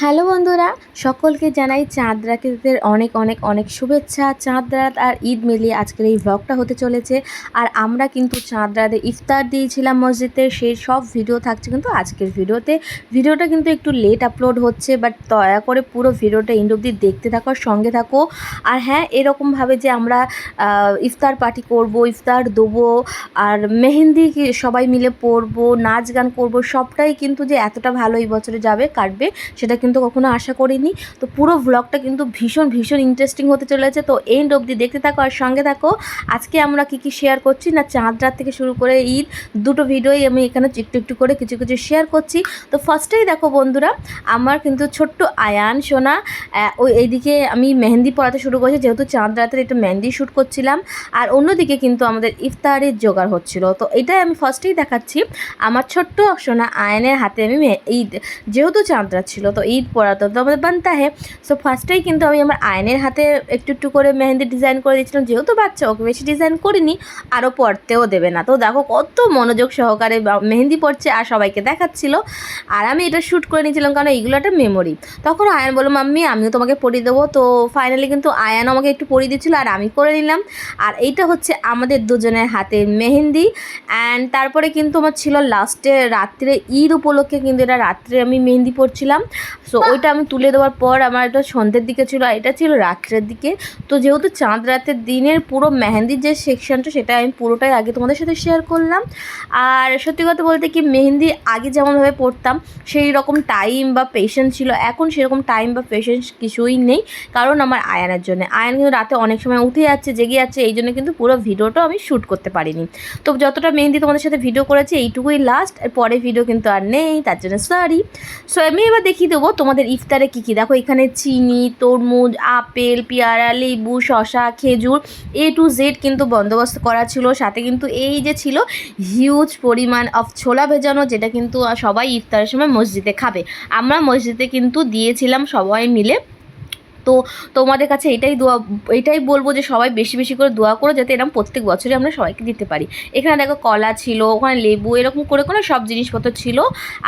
Hello বন্ধুরা, সকলকে জানাই চাঁদ রাতের অনেক অনেক অনেক শুভেচ্ছা। চাঁদ রাত আর ঈদ মিলিয়ে আজকের এই ভ্লগটা হতে চলেছে। আর আমরা কিন্তু চাঁদ রাতে ইফতার দিয়েছিলাম মসজিদে সেই সব ভিডিও থাকছে কিন্তু আজকের ভিডিওতে। ভিডিওটা কিন্তু একটু লেট আপলোড হচ্ছে বাট দয়া করে পুরো ভিডিওটা ইন্ড অব্দি দেখতে থাকো সঙ্গে থাকো। আর হ্যাঁ এরকমভাবে যে আমরা ইফতার পার্টি করব, ইফতার দেবো, আর মেহেন্দি সবাই মিলে পরবো, নাচ গান করব, সবটাই কিন্তু যে এতটা ভালো এই বছরে যাবে, কাটবে, সেটা কিন্তু কখনো আশা করিনি। তো পুরো ভ্লগটা কিন্তু ভীষণ ভীষণ ইন্টারেস্টিং হতে চলেছে। তো এন্ড অবধি দেখতে থাকো আর সঙ্গে থাকো। আজকে আমরা কি কি শেয়ার করছি না চাঁদ রাত থেকে শুরু করে ঈদ, দুটো ভিডিওই আমি এখানে একটু একটু করে কিছু কিছু শেয়ার করছি। তো ফার্স্টেই দেখো বন্ধুরা, আমার কিন্তু ছোট্ট আয়ান, সোনা ওই এইদিকে আমি মেহেন্দি পড়াতে শুরু করেছি, যেহেতু চাঁদ রাতের একটু মেহেন্দি শ্যুট করছিলাম। আর অন্যদিকে কিন্তু আমাদের ইফতারের জোগাড় হচ্ছিল। তো এটাই আমি ফার্স্টেই দেখাচ্ছি। আমার ছোট্ট সোনা আয়নের হাতে আমি ঈদ, যেহেতু চাঁদ রাত ছিল, তো ঈদ পড়াতো তো আমাদের বানতা হে সো ফার্স্টেই কিন্তু আমি আমার আয়নের হাতে একটু একটু করে মেহেন্দি ডিজাইন করে দিয়েছিলাম। যেহেতু বাচ্চা, ওকে বেশি ডিজাইন করিনি আরও পড়তেও দেবে না। তো দেখো কত মনোযোগ সহকারে মেহেন্দি পড়ছে আর সবাইকে দেখাচ্ছিল। আর আমি এটা শ্যুট করে নিয়েছিলাম কারণ এইগুলো একটা মেমোরি তখন আয়ান বলল, মাম্মি, আমিও তোমাকে পরিয়ে দেবো। তো ফাইনালি কিন্তু আয়ান আমাকে একটু পরিয়ে দিচ্ছিল আর আমি করে নিলাম। আর এইটা হচ্ছে আমাদের দুজনের হাতের মেহেন্দি। অ্যান্ড তারপরে কিন্তু আমার ছিল লাস্টে রাত্রে ঈদ উপলক্ষে কিন্তু এটা রাত্রে আমি মেহেন্দি পরছিলাম। সো ওইটা আমি তুলে দেওয়ার পর আমার এটা সন্ধ্যের দিকে ছিল আর এটা ছিল রাত্রের দিকে। তো যেহেতু চাঁদ রাতের দিনের পুরো মেহেন্দির যে সেকশনটা সেটা আমি পুরোটাই আগে তোমাদের সাথে শেয়ার করলাম। আর সত্যি কথা বলতে কি মেহেন্দি আগে যেমনভাবে পড়তাম সেই রকম টাইম বা পেশেন্স ছিল। এখন সেরকম টাইম বা পেশেন্স কিছুই নেই কারণ আমার আয়ানের জন্য। আয়ান কিন্তু রাতে অনেক সময় উঠে যাচ্ছে জেগে যাচ্ছে এই জন্য কিন্তু পুরো ভিডিওটা আমি শ্যুট করতে পারিনি। তো যতটা মেহেন্দি তোমাদের সাথে ভিডিও করেছি এইটুকুই লাস্ট পরে ভিডিও কিন্তু আর নেই তার জন্য সরি সো আমি এবার দেখিয়ে দেবো তোমাদের ইফতারে কী কী? দেখো, এখানে চিনি, তরমুজ, আপেল, পেয়ারা, লেবু শশা খেজুর এ টু জেড কিন্তু বন্দোবস্ত করা ছিল। সাথে কিন্তু এই যে ছিল হিউজ পরিমাণ অফ ছোলা ভেজানো, যেটা কিন্তু সবাই ইফতারের সময় মসজিদে খাবে। আমরা মসজিদে কিন্তু দিয়েছিলাম সবাই মিলে তো তোমাদের কাছে এটাই দোয়া, এটাই বলব যে সবাই বেশি বেশি করে দোয়া করো যাতে এরকম প্রত্যেক বছরই আমরা সবাইকে দিতে পারি। এখানে দেখো কলা ছিল, ওখানে লেবু, এরকম করে করে সব জিনিসপত্র ছিল।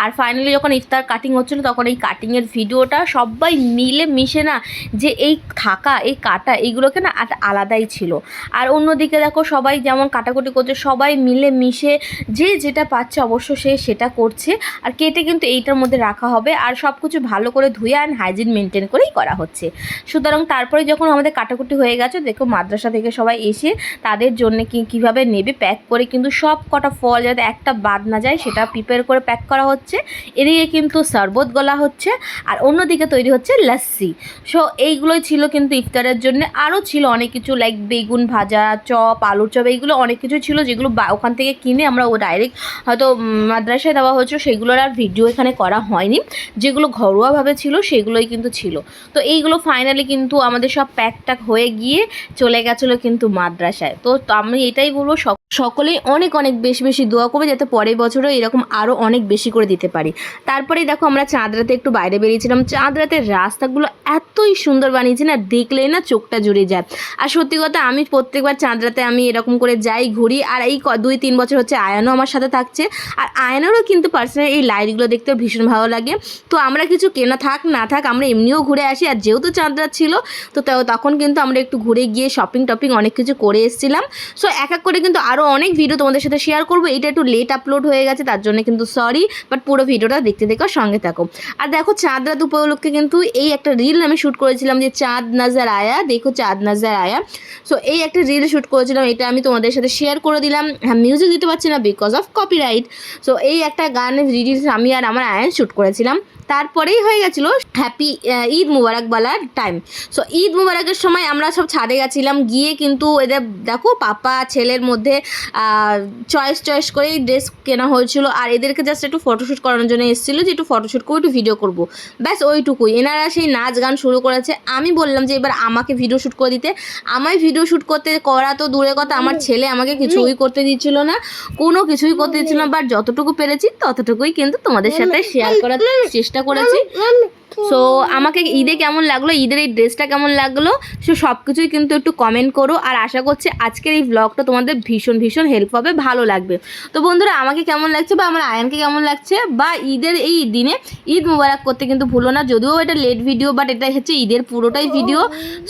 আর ফাইনালি যখন ইফতার কাটিং হচ্ছিল, তখন এই কাটিংয়ের ভিডিওটা সবাই মিলে মিশে না যে এই থাকা, এই কাটা এইগুলোকে না আলাদাই ছিল। আর অন্যদিকে দেখো সবাই যেমন কাটাকুটি করছে, সবাই মিলে মিশে যে যেটা পাচ্ছে অবশ্য সে সেটা করছে। আর কেটে কিন্তু এইটার মধ্যে রাখা হবে। আর সব কিছু ভালো করে ধুয়ে অ্যান্ড হাইজিন মেনটেন করেই করা হচ্ছে। সুতরাং তারপরে যখন আমাদের কাটাকুটি হয়ে গেছে, দেখো মাদ্রাসা থেকে সবাই এসে তাদের জন্য কি, কীভাবে নেবে প্যাক করে কিন্তু সব কটা ফল যাতে একটা বাদ না যায় সেটা প্রিপেয়ার করে প্যাক করা হচ্ছে। এদিকে কিন্তু শরবত গলা হচ্ছে আর অন্যদিকে তৈরি হচ্ছে লাস্সি সো এইগুলোই ছিল কিন্তু ইফতারের জন্য। আরও ছিল অনেক কিছু লাইক বেগুন ভাজা, চপ, আলুর চপ, এইগুলো অনেক কিছু ছিল যেগুলো ওখান থেকে কিনে আমরা ও ডাইরেক্ট হয়তো মাদ্রাসায় দেওয়া হয়েছিল সেগুলোর আর ভিডিও এখানে করা হয়নি। যেগুলো ঘরোয়াভাবে ছিল সেগুলোই কিন্তু ছিল। তো এইগুলো ফাইনালি কিন্তু আমাদের সব প্যাক ট্যাক হয়ে গিয়ে চলে গেছিল কিন্তু মাদ্রাসায়। তো আমি এটাই বলব সক- সকলেই অনেক অনেক বেশি বেশি দোয়া করবে যাতে পরের বছরও এরকম আরও অনেক বেশি করে দিতে পারি। তারপরে দেখো আমরা চাঁদ রাতে একটু বাইরে বেরিয়েছিলাম। চাঁদ রাতের রাস্তাগুলো এতই সুন্দর বানিয়েছে না, দেখলেই না চোখটা জুড়ে যায়। আর সত্যি কথা আমি প্রত্যেকবার চাঁদ রাতে আমি এরকম করে যাই ঘুরি, আর এই দুই, তিন বছর হচ্ছে আয়নও আমার সাথে থাকছে। আর আয়নেরও কিন্তু পার্সোনালি এই লাইটগুলো দেখতে ভীষণ ভালো লাগে। তো আমরা কিছু কেনা থাক, না থাক, আমরা এমনিও ঘুরে আসি। আর যেহেতু চাঁদ রাত ছিল, তো তখন কিন্তু আমরা একটু ঘুরে গিয়ে শপিং টপিং অনেক কিছু করে এসেছিলাম। সো এক এক করে কিন্তু আরও অনেক ভিডিও তোমাদের সাথে শেয়ার করব। এটা একটু লেট আপলোড হয়ে গেছে, তার জন্য কিন্তু সরি বাট পুরো ভিডিওটা দেখতে দেখো, সঙ্গে থাকো। আর দেখো চাঁদ রাত উপলক্ষে কিন্তু এই একটা রিল আমি শ্যুট করেছিলাম যে চাঁদ নাজার আয়া, দেখো চাঁদ নাজার আয়া। সো এই একটা রিল শ্যুট করেছিলাম, এটা আমি তোমাদের সাথে শেয়ার করে দিলাম। হ্যাঁ মিউজিক দিতে পারছি না বিকজ অফ কপিরাইট সো এই একটা গানের রিলস আমি আর আমার আয়ান শ্যুট করেছিলাম। তারপরেই হয়ে গেছিল হ্যাপি ঈদ মুবারক বলার টাইম সো ঈদ মুবারকের সময় আমরা সব ছাদে গেছিলাম, গিয়ে কিন্তু এদের দেখো পাপা, ছেলের মধ্যে চয়েস চয়েস করেই ড্রেস কেনা হয়েছিল। আর এদেরকে জাস্ট একটু ফটোশ্যুট করানোর জন্য এসেছিল যে একটু ফটোশ্যুট করে একটু ভিডিও করব। ব্যাস ওইটুকুই। এনারা সেই নাচ গান শুরু করেছে। আমি বললাম যে এবার আমাকে ভিডিও শ্যুট করে দিতে। আমায় ভিডিও শ্যুট করতে করা তো দূরের কথা। আমার ছেলে আমাকে কিছুই করতে দিচ্ছিল না। কোনো কিছুই করতে দিচ্ছিল না। বাট যতটুকু পেরেছি ততটুকুই কিন্তু তোমাদের সাথে শেয়ার করার চেষ্টা করেছি। সো আমাকে ঈদে কেমন লাগল, ঈদের এই ড্রেসটা কেমন লাগল, সো সব কিছুই কিন্তু একটু কমেন্ট করো। আর আশা করছি আজকের এই ব্লগটা তোমাদের ভীষণ ভীষণ হেল্প হবে, ভালো লাগবে। তো বন্ধুরা, আমাকে কেমন লাগছে বা আমার আয়ানকে কেমন লাগছে বা ঈদের এই দিনে ঈদ মুবারক করতে কিন্তু ভুলো না, যদিও এটা লেট ভিডিও বাট এটা হচ্ছে ঈদের পুরোটাই ভিডিও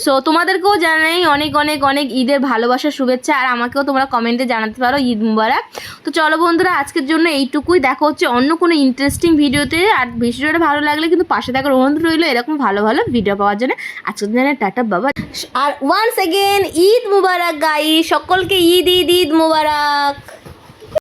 সো তোমাদেরকেও জানাই অনেক অনেক অনেক ঈদের ভালোবাসা শুভেচ্ছা, আর আমাকেও তোমরা কমেন্টে জানাতে পারো ঈদ মুবারক। তো চলো বন্ধুরা, আজকের জন্য এইটুকুই। দেখা হচ্ছে অন্য কোনো ইন্টারেস্টিং ভিডিওতে আর ভিডিওটা ভালো লাগলে কিন্তু পাশে থাকার অনুরোধ রইল এরকম ভালো ভালো ভিডিও পাওয়ার জন্য। আজকের দিনে টাটা বাবা। আর ওয়ান্স এগেন ঈদ মুবারক গাই সকলকে ঈদ ঈদ ঈদ মুবারক।